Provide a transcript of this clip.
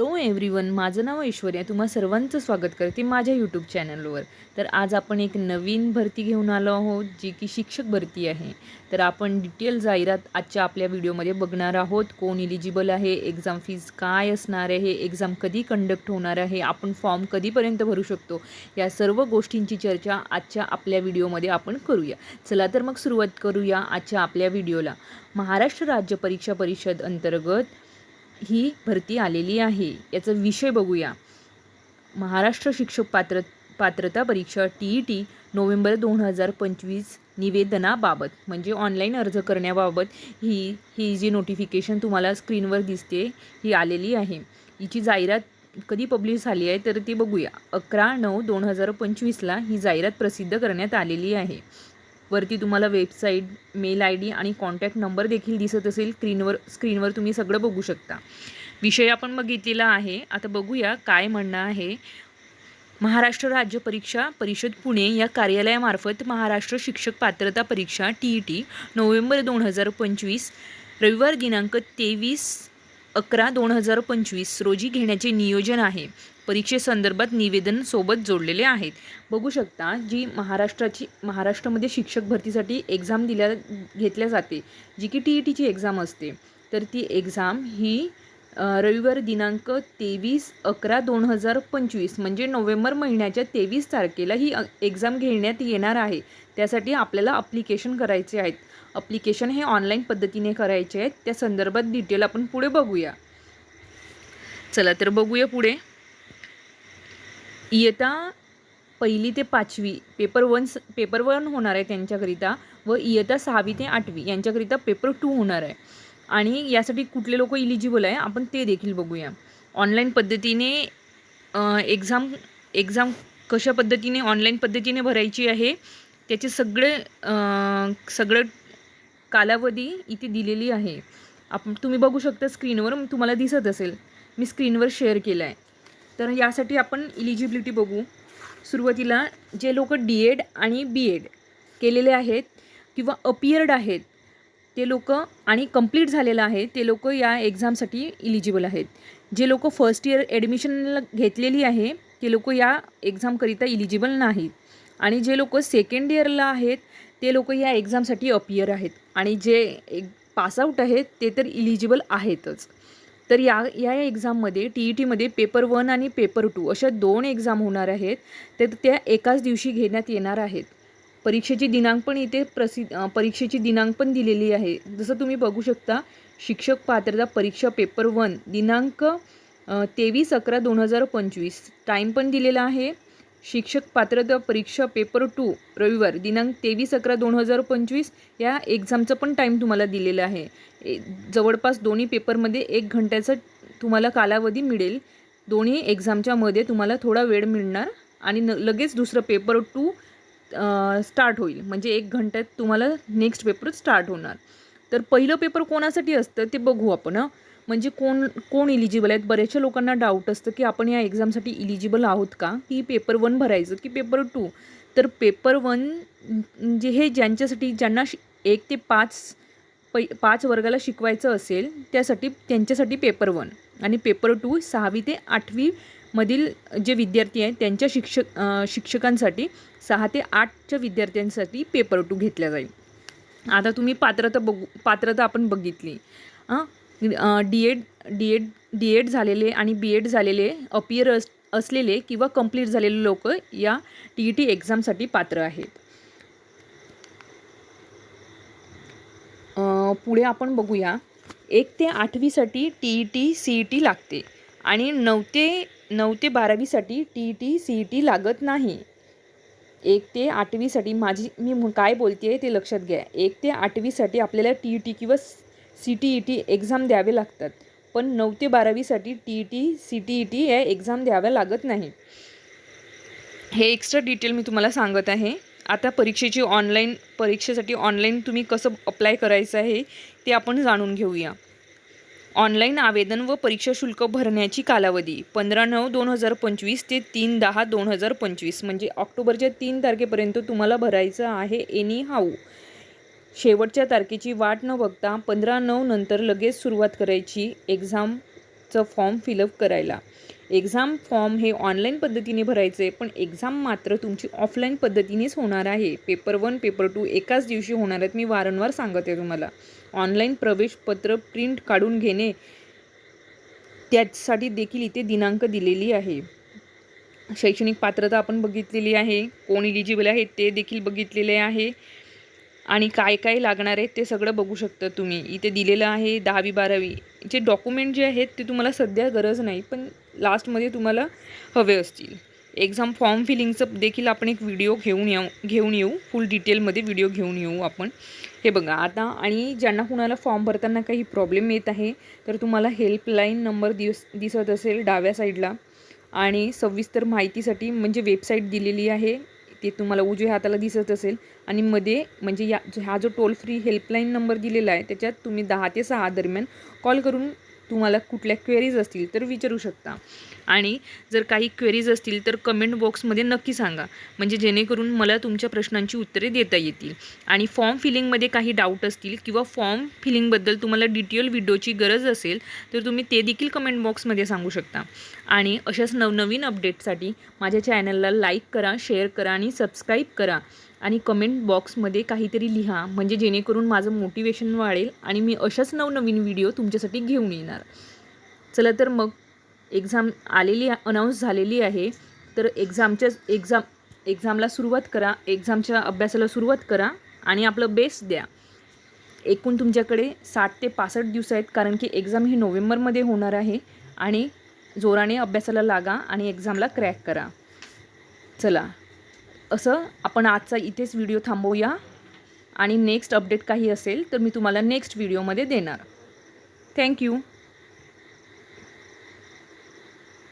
Hello everyone माझं नाव ऐश्वर्या तुम्हा सर्वांचं स्वागत करते माझ्या यूट्यूब चॅनलवर तर आज आपण एक नवीन भरती घेऊन आलो आहोत जी की शिक्षक भरती आहे. तर आपण डिटेल जाहिरात आजच्या आपल्या व्हिडिओमध्ये बघणार आहोत. कोण इलिजिबल आहे एक्झाम फीज काय असणार आहे एक्झाम कधी कंडक्ट होणार आहे आपण फॉर्म कधीपर्यंत भरू शकतो या सर्व गोष्टींची चर्चा आजच्या आपल्या व्हिडिओमध्ये आपण करूया. चला तर मग सुरुवात करूया आजच्या आपल्या व्हिडिओला महाराष्ट्र राज्य परीक्षा परिषद अंतर्गत ही भरती आलेली आहे. याचा विषय बघूया. महाराष्ट्र शिक्षक पात्र पात्रता परीक्षा टी ई टी नोव्हेंबर दोन हजार पंचवीस निवेदनाबाबत म्हणजे ऑनलाईन अर्ज करण्याबाबत ही ही जी नोटिफिकेशन तुम्हाला स्क्रीनवर दिसते ही आलेली आहे. हिची जाहिरात कधी पब्लिश झाली आहे तर ती बघूया. अकरा नऊ दोन हजार पंचवीसला ही जाहिरात प्रसिद्ध करण्यात आलेली आहे. वरती तुम्हाला वेबसाईट मेल आय डी आणि कॉन्टॅक्ट नंबर देखील दिसत असेल. स्क्रीनवर स्क्रीनवर तुम्ही सगळं बघू शकता. विषय आपण बघितलेला आहे. आता बघूया काय म्हणणं आहे. महाराष्ट्र राज्य परीक्षा परिषद पुणे या कार्यालयामार्फत महाराष्ट्र शिक्षक पात्रता परीक्षा टी ई टी नोव्हेंबर दोन हजार पंचवीस रविवार दिनांक तेवीस अकरा दोन हजार पंचवीस रोजी घेण्याचे नियोजन आहे. परीक्षेसंदर्भात निवेदन सोबत जोडलेले आहेत. बघू शकता जी महाराष्ट्राची महाराष्ट्रामध्ये शिक्षक भरतीसाठी एक्झाम दिल्या घेतल्या जाते जी की टी ई टीची एक्झाम असते. तर ती एक्झाम ही रविवार दिनांक तेवीस अकरा दोन हजार पंचवीस म्हणजे नोव्हेंबर महिन्याच्या तेवीस तारखेला ही एक्झाम घेण्यात येणार आहे. त्यासाठी आपल्याला अप्लिकेशन करायचे आहेत. अप्लिकेशन हे ऑनलाईन पद्धतीने करायचे आहेत. त्या संदर्भात डिटेल आपण पुढे बघूया. चला तर बघूया पुढे. इयता पहिली ते पाचवी पेपर वन स पेपर वन होणार आहे त्यांच्याकरिता व इयता सहावी ते आठवी यांच्याकरिता पेपर टू होणार आहे. आणि यासाठी कुठले लोक इलिजिबल आहे आपण ते देखील बघूया. ऑनलाईन पद्धतीने एक्झाम एक्झाम कशा पद्धतीने ऑनलाईन पद्धतीने भरायची आहे त्याचे सगळे सगळं कालावधी इथे दिलेली आहे. आपण तुम्ही बघू शकता स्क्रीनवर तुम्हाला दिसत असेल. मी स्क्रीनवर शेअर केलं आहे तर यासाठी आपण इलिजिबिलिटी बघू. सुरुवातीला जे लोक डी एड आणि बी एड केलेले आहेत किंवा अपियर्ड आहेत ते लोक आणि कंप्लीट झालेलं आहे ते लोक या एक्झामसाठी इलिजिबल आहेत. जे लोक फर्स्ट इयर ॲडमिशनला घेतलेली आहे ते लोक या एक्झामकरिता इलिजिबल नाहीत. आणि जे लोक सेकंड इयरला आहेत ते लोक या एक्झामसाठी अपियर आहेत. आणि जे एक पासआउट आहेत ते तर इलिजिबल आहेतच. तर या या एक्झाममध्ये टी ई टीमध्ये पेपर वन आणि पेपर टू अशा दोन एक्झाम होणार आहेत. तर त्या एकाच दिवशी घेण्यात येणार आहेत. परीक्षेची दिनांक पण इथे प्रसिद्ध परीक्षेची दिनांक पण दिलेली आहे. जसं तुम्ही बघू शकता शिक्षक पात्रता परीक्षा पेपर वन दिनांक तेवीस अकरा दोन हजार पंचवीस. टाईम पण दिलेला आहे. शिक्षक पात्रता परीक्षा पेपर टू रविवार दिनांक तेवीस अकरा दोन हजार पंचवीस या एक्झामचं पण टाईम तुम्हाला दिलेलं आहे. ए- जवळपास दोन्ही पेपरमध्ये एक घंट्याचा तुम्हाला कालावधी मिळेल. दोन्ही एक्झामच्यामध्ये तुम्हाला थोडा वेळ मिळणार. आणि न लगेच दुसरं पेपर टू स्टार्ट होईल. म्हणजे एक घंट्यात तुम्हाला नेक्स्ट पेपर स्टार्ट होणार. तर पहिलं पेपर कोणासाठी असतं ते बघू आपण म्हणजे कोण कोण इलिजिबल आहेत? बऱ्याचशा लोकांना डाऊट असतं की आपण या एक्झामसाठी इलिजिबल आहोत का? की पेपर वन भरायचं की पेपर टू तर पेपर वन जे हे ज्यांच्यासाठी ज्यांना शि एक ते पाच पै पाच वर्गाला शिकवायचं असेल त्यासाठी त्यांच्यासाठी पेपर वन आणि पेपर टू सहावी ते आठवी मधील जे विद्यार्थी आहेत त्यांच्या शिक्षक शिक्षकांसाठी सहा ते आठच्या विद्यार्थ्यांसाठी पेपर टू घेतला जाईल. आता तुम्ही पात्रता बघू पात्रता आपण बघितली. हां D Ed D Ed D Ed झालेले आणि बी एड झालेले अपियर अस असलेले किंवा कंप्लीट झालेले लोक या टी ई टी एक्झामसाठी पात्र आहेत. पुढे आपण बघूया. एक ते आठवीसाठी T E T C E T लागते आणि नऊ ते नऊ ते बारावीसाठी T E T C E T लागत नाही. एक ते आठवीसाठी माझी मी काय बोलते ते लक्षात घ्या. एक ते आठवीसाठी आपल्याला टी ई टी किंवा C T E T exam द्यावे लागतात. पण नऊ ते बारावीसाठी T E T C T E T या एक्झाम द्याव्या लागत नाही. हे एक्स्ट्रा डिटेल मी तुम्हाला सांगत आहे. आता परीक्षेची ऑनलाईन परीक्षेसाठी ऑनलाईन तुम्ही कसं अप्लाय करायचं आहे ते आपण जाणून घेऊया. ऑनलाईन आवेदन व परीक्षा शुल्क भरण्याची कालावधी पंधरा नऊ दोन हजार पंचवीस ते तीन दहा दोन हजार पंचवीस म्हणजे ऑक्टोबरच्या तीन तारखेपर्यंत तुम्हाला भरायचं आहे एनी हाऊ शेवटच्या तारखेची वाट न बघता पंधरा नऊ नंतर लगेच सुरुवात करायची एक्झामचं फॉर्म फिलअप करायला. एक्झाम फॉर्म हे ऑनलाईन पद्धतीने भरायचे पण एक्झाम मात्र तुमची ऑफलाईन पद्धतीनेच होणार आहे. पेपर वन पेपर टू एकाच दिवशी होणार आहेत मी वारंवार सांगत आहे तुम्हाला. ऑनलाईन प्रवेशपत्र प्रिंट काढून घेणे त्यासाठी देखील इथे दिनांक दिलेली आहे. शैक्षणिक पात्रता आपण बघितलेली आहे. कोण इलिजिबल आहे ते देखील बघितलेले आहे. आणि काय काय लागणार आहे ते सगळं बघू शकता तुम्ही. इथे दिलेलं आहे दहावी बारावी. जे डॉक्युमेंट जे आहेत ते तुम्हाला सध्या गरज नाही पण लास्टमध्ये तुम्हाला हवे असतील. एक्झाम फॉर्म फिलिंगचं देखील आपण एक व्हिडिओ घेऊन येऊ घेऊन येऊ. फुल डिटेलमध्ये व्हिडिओ घेऊन येऊ आपण. हे बघा आता आणि ज्यांना कुणाला फॉर्म भरताना काही प्रॉब्लेम येत आहे तर तुम्हाला हेल्पलाईन नंबर दिस दिसत असेल डाव्या साईडला आणि सविस्तर माहितीसाठी म्हणजे वेबसाईट दिलेली आहे ते तुम्हाला उजव्या हाताला दिसत असेल. आणि मध्ये म्हणजे या हा जो टोल फ्री हेल्पलाईन नंबर दिलेला आहे त्याच्यात तुम्ही दहा ते सहा दरम्यान कॉल करून तुम्हाला कुठल्या क्वेरीज असतील तर विचारू शकता. आणि जर काही क्वेरीज असतील तर कमेंट बॉक्समध्ये नक्की सांगा. म्हणजे जेणेकरून मला तुमच्या प्रश्नांची उत्तरे देता येतील. आणि फॉर्म फिलिंगमध्ये काही डाऊट असतील किंवा फॉर्म फिलिंगबद्दल तुम्हाला डिटेल व्हिडिओची गरज असेल तर तुम्ही ते देखील कमेंट बॉक्समध्ये सांगू शकता. आणि अशाच नवनवीन अपडेटसाठी माझ्या चॅनलला लाईक करा शेअर करा आणि सबस्क्राईब करा. आणि कमेंट बॉक्समध्ये काहीतरी लिहा म्हणजे जेणेकरून माझं मोटिवेशन वाढेल आणि मी अशाच नवनवीन व्हिडिओ तुमच्यासाठी घेऊन येणार. चला तर मग एक्झाम आलेली अनाऊन्स झालेली आहे. तर एक्झामच्या एक्झाम एक्झामला सुरुवात करा. एक्झामच्या अभ्यासाला सुरुवात करा आणि आपलं बेस्ट द्या. एकूण तुमच्याकडे साठ ते पासष्ट दिवस आहेत कारण की एक्झाम ही नोव्हेंबरमध्ये होणार आहे आणि जोराने अभ्यासाला लागा आणि एक्झामला क्रॅक करा. चला. असं आपण आजचा इथेच व्हिडिओ थांबवूया. आणि नेक्स्ट अपडेट काही असेल तर मी तुम्हाला नेक्स्ट व्हिडिओमध्ये देणार. थँक्यू